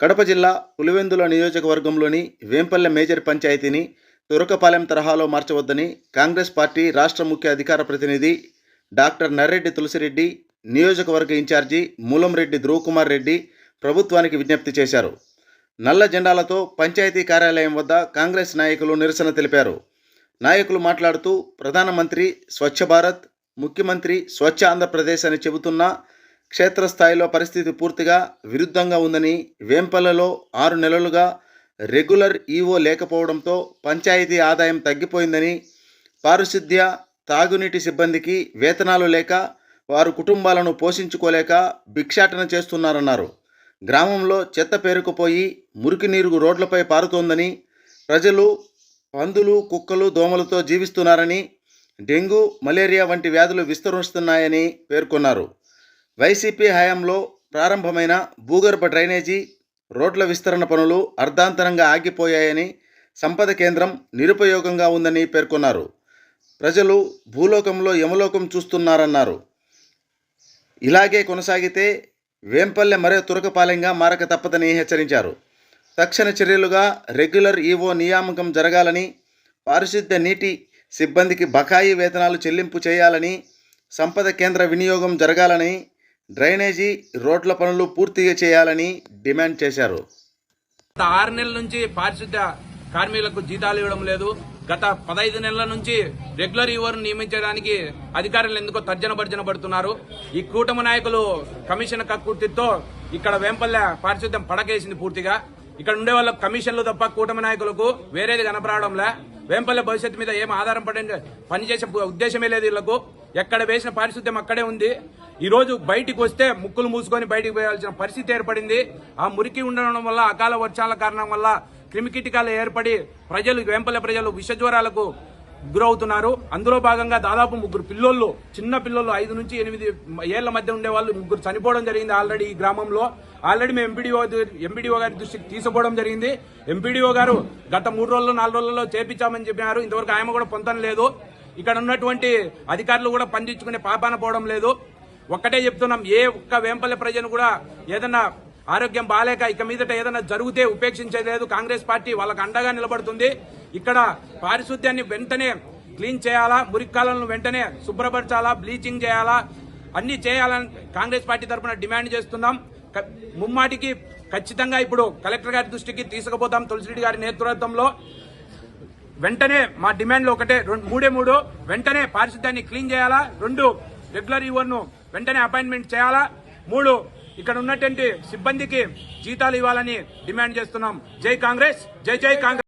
కడప జిల్లా పులివెందుల నియోజకవర్గంలోని వేంపల్లె మేజర్ పంచాయతీని తురకపాలెం తరహాలో మార్చవద్దని కాంగ్రెస్ పార్టీ రాష్ట్ర ముఖ్య అధికార ప్రతినిధి డాక్టర్ నర్రెడ్డి తులసిరెడ్డి నియోజకవర్గ ఇన్ఛార్జి మూలంరెడ్డి ధ్రువకుమార్ రెడ్డి ప్రభుత్వానికి విజ్ఞప్తి చేశారు. నల్ల జెండాలతో పంచాయతీ కార్యాలయం వద్ద కాంగ్రెస్ నాయకులు నిరసన తెలిపారు. నాయకులు మాట్లాడుతూ ప్రధానమంత్రి స్వచ్ఛ భారత్ ముఖ్యమంత్రి స్వచ్ఛ ఆంధ్రప్రదేశ్ అని చెబుతున్నా క్షేత్రస్థాయిలో పరిస్థితి పూర్తిగా విరుద్ధంగా ఉందని వేంపల్లలో ఆరు నెలలుగా రెగ్యులర్ ఈవో లేకపోవడంతో పంచాయతీ ఆదాయం తగ్గిపోయిందని పారిశుద్ధ్య తాగునీటి సిబ్బందికి వేతనాలు లేక వారు కుటుంబాలను పోషించుకోలేక భిక్షాటన చేస్తున్నారన్నారు. గ్రామంలో చెత్త పేరుకుపోయి మురికి నీరు రోడ్లపై పారుతోందని ప్రజలు పందులు కుక్కలు దోమలతో జీవిస్తున్నారని డెంగ్యూ మలేరియా వంటి వ్యాధులు విస్తరిస్తున్నాయని పేర్కొన్నారు. వైసీపీ హయాంలో ప్రారంభమైన భూగర్భ డ్రైనేజీ రోడ్ల విస్తరణ పనులు అర్ధాంతరంగా ఆగిపోయాయని సంపద కేంద్రం నిరుపయోగంగా ఉందని పేర్కొన్నారు. ప్రజలు భూలోకంలో యమలోకం చూస్తున్నారన్నారు. ఇలాగే కొనసాగితే వేంపల్లె మరే తురకపాలెంగా మారక తప్పదని హెచ్చరించారు. తక్షణ చర్యలుగా రెగ్యులర్ ఈవో నియామకం జరగాలని పారిశుద్ధ్య నీటి సిబ్బందికి బకాయి వేతనాలు చెల్లింపు చేయాలని సంపద కేంద్ర వినియోగం జరగాలని డ్రైనేజీ రోడ్ల పనులు పూర్తిగా చేయాలని డిమాండ్ చేశారు. గత ఆరు నెలల నుంచి పారిశుద్ధ్య కార్మికులకు జీతాలు ఇవ్వడం లేదు. గత పదహైదు నెలల నుంచి రెగ్యులర్ యువర్ నియమించడానికి అధికారులు ఎందుకో తర్జన భర్జన పడుతున్నారు. ఈ కూటమి నాయకులు కమిషన్ కక్కుర్తితో ఇక్కడ వేంపల్లె పారిశుద్ధ్యం పడకేసింది పూర్తిగా. ఇక్కడ ఉండే వాళ్ళకు కమిషన్లు తప్ప కూటమి నాయకులకు వేరేది కనపడడంలే. వేంపల్లె భవిష్యత్తు మీద ఏం ఆధారం పడే పనిచేసే ఉద్దేశమే లేదు వీళ్ళకు. ఎక్కడ వేసిన పారిశుద్ధ్యం అక్కడే ఉంది. ఈ రోజు బయటికి వస్తే ముక్కులు మూసుకొని బయటికి పోయాల్సిన పరిస్థితి ఏర్పడింది. ఆ మురికి ఉండడం వల్ల అకాల వర్షాల కారణం వల్ల క్రిమికీటకాలు ఏర్పడి ప్రజలు వేంపల్లె ప్రజలు విషజ్వరాలకు గురవుతున్నారు. అందులో భాగంగా దాదాపు ముగ్గురు పిల్లోళ్ళు చిన్న పిల్లోళ్ళు ఐదు నుంచి ఎనిమిది ఏళ్ళ మధ్య ఉండే వాళ్ళు ముగ్గురు చనిపోవడం జరిగింది ఆల్రెడీ ఈ గ్రామంలో. ఆల్రెడీ మేము ఎంపీడీఓ ఎంపీడీఓ గారి దృష్టికి తీసుకోవడం జరిగింది. ఎంపీడీఓ గారు గత మూడు రోజుల్లో నాలుగు రోజుల్లో చేపించామని చెప్పినారు. ఇంతవరకు ఆయన కూడా పొందడం లేదు. ఇక్కడ ఉన్నటువంటి అధికారులు కూడా పండించుకునే పాపాన పోవడం లేదు. ఒక్కటే చెప్తున్నాం ఏ ఒక్క వేంపల్లె ప్రజను కూడా ఏదన్నా ఆరోగ్యం బాగాలేక ఇక మీదట ఏదైనా జరిగితే ఉపేక్షించలేదు కాంగ్రెస్ పార్టీ వాళ్ళకు అండగా నిలబడుతుంది. ఇక్కడ పారిశుద్ధ్యాన్ని వెంటనే క్లీన్ చేయాలా? మురికాలను వెంటనే శుభ్రపరచాలా? బ్లీచింగ్ చేయాలా? అన్ని చేయాలని కాంగ్రెస్ పార్టీ తరఫున డిమాండ్ చేస్తున్నాం. ముమ్మాటికి ఖచ్చితంగా ఇప్పుడు కలెక్టర్ గారి దృష్టికి తీసుకుపోతాం తులసిరెడ్డి గారి నేతృత్వంలో. వెంటనే మా డిమాండ్లు ఒకటే రెండు మూడే మూడు. వెంటనే పారిశుద్ధ్యాన్ని క్లీన్ చేయాలా? రెండు రెగ్యులర్ ఈవర్ను వెంటనే అపాయింట్మెంట్ చేయాలా? మూడు ఇక్కడ ఉన్నటువంటి సిబ్బందికి జీతాలు ఇవ్వాలని డిమాండ్ చేస్తున్నాం. జై కాంగ్రెస్ జై జై కాంగ్రెస్.